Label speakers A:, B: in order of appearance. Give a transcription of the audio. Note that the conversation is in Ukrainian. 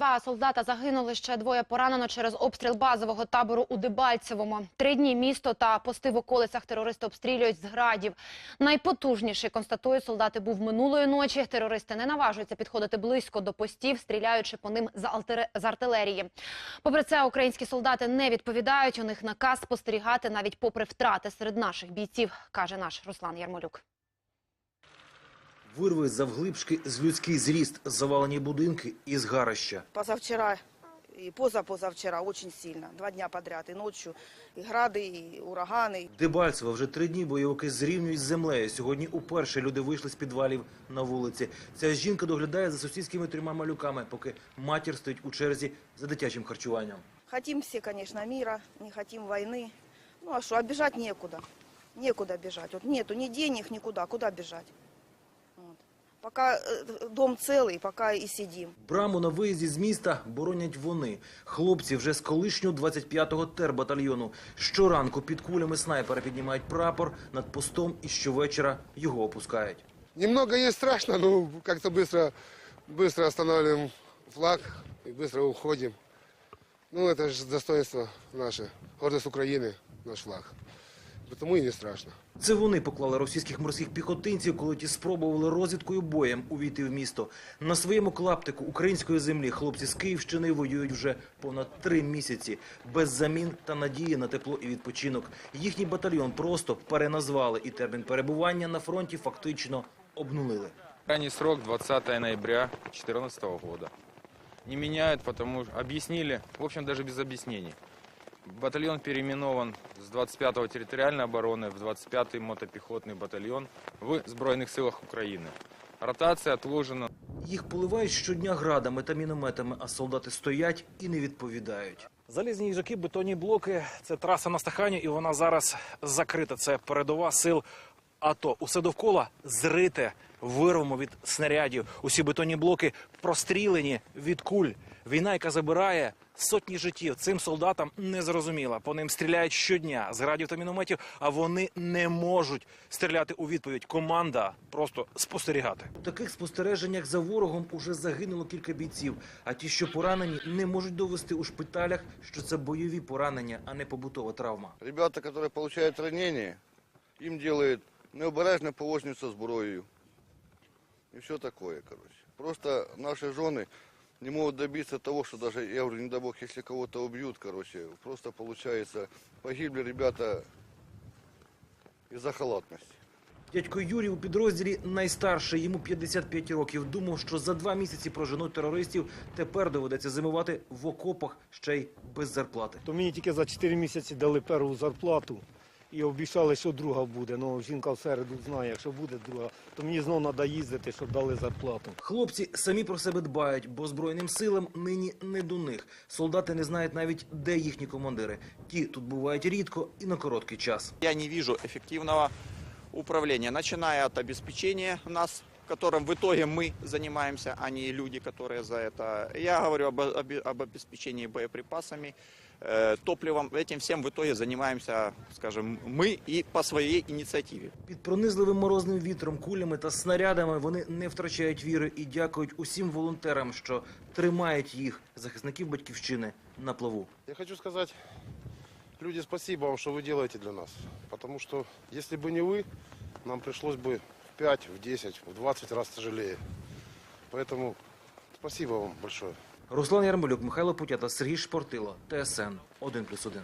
A: Два солдата загинули, ще двоє поранено через обстріл базового табору у Дебальцевому. Три дні місто та пости в околицях терористи обстрілюють з градів. Найпотужніший, констатують солдати, був минулої ночі. Терористи не наважуються підходити близько до постів, стріляючи по ним з, артилерії. Попри це, українські солдати не відповідають. У них наказ спостерігати навіть попри втрати серед наших бійців, каже наш Руслан Ярмолюк.
B: Вирви завглибшки з людський зріст, завалені будинки і згарища.
C: Позавчера и позапозавчера очень сильно. Два дня подряд. И ночью. И грады, и ураганы.
B: Дебальцево вже три дні бойовики зрівнюють з землею. Сьогодні уперше люди вийшли з підвалів на вулиці. Ця жінка доглядає за сусідськими трьома малюками, поки матір стоїть у черзі за дитячим харчуванням.
C: Хотим все, конечно, мира, не хотим войны. Ну а что, а бежать некуда. Некуда бежать. Вот нету ни денег, никуда. Куда бежать? Вот. Пока э, дом целый, пока и сидим.
B: Браму на виїзді з міста боронять вони. Хлопці вже з колишнього 25-го тербатальйону. Щоранку під кулями снайпера піднімають прапор над постом і щовечора його опускають.
D: Немного есть страшно, но как-то быстро, быстро останавливаем флаг и быстро уходим. Ну, это же достоинство наше, гордость Украины, наш флаг. Потому и не страшно.
B: Це вони поклали російських морських піхотинців, коли ті спробували розвідкою боєм увійти в місто. На своєму клаптику української землі хлопці з Київщини воюють вже понад три місяці без замін та надії на тепло і відпочинок. Їхній батальйон просто переназвали, і термін перебування на фронті фактично обнулили.
E: Крайний срок 20 ноября 2014 года. Не меняют, потому что объяснили, в общем, даже без объяснений. Батальон переименован с 25-го территориальной обороны в 25-й мотопехотный батальон в Збройных силах Украины. Ротация отложена
B: Їх поливають щодня градами та мінометами, а солдати стоять і не відповідають.
F: Залізні їжаки, бетонні блоки. Це траса на Стахані, і вона зараз закрита. Це передова сил АТО. Усе довкола зрите вирвами від снарядів. Усі бетонні блоки прострілені від куль. Війна, яка забирає сотні життів. Цим солдатам не зрозуміла. По ним стріляють щодня з градів та мінометів, а вони не можуть стріляти у відповідь. Команда просто спостерігати.
B: У таких спостереженнях за ворогом уже загинуло кілька бійців, а ті, що поранені, не можуть довести у шпиталях, що це бойові поранення, а не побутова травма.
G: Ребята, которые получают ранения, им делают необережне поводження зброєю. И все такое, короче. Просто наши жены не могут добиться того, что даже, я говорю, не дай бог, если кого-то убьют, короче, просто получается, погибли ребята из-за халатности.
B: Дядько Юрій у підрозділі найстарший, йому 55 років. Думав, що за два місяці проженуть терористів. Тепер доведеться зимувати в окопах ще й без зарплати.
H: То мені тільки за 4 місяці дали першу зарплату і обіцяли, що друга буде. Ну, жінка в середу знає, якщо буде друга, то мені знову треба їздити, щоб дали зарплату.
B: Хлопці самі про себе дбають, бо збройним силам нині не до них. Солдати не знають навіть, де їхні командири. Ті тут бувають рідко і на короткий час.
I: Я не бачу ефективного управління, починає від обеспечения нас, которым в итоге мы занимаемся, а не люди, которые за это. Я говорю об, об- об обеспечении боеприпасами, э, топливом. Этим всем в итоге занимаемся, скажем, мы и по своей инициативе.
B: Під пронизливим морозним вітром, кулями та снарядами вони не втрачають віри і дякують усім волонтерам, що тримають їх, захисників батьківщини, на плаву.
D: Я хочу сказать, люди, спасибо вам, что вы делаете для нас. Потому что, если бы не вы, нам пришлось бы в 5, в 10, в 20 раз тяжелее. Поэтому спасибо вам большое.
B: Руслан Ярмолюк, Михайло Путята, Сергій Шпортило, ТСН 1+,1.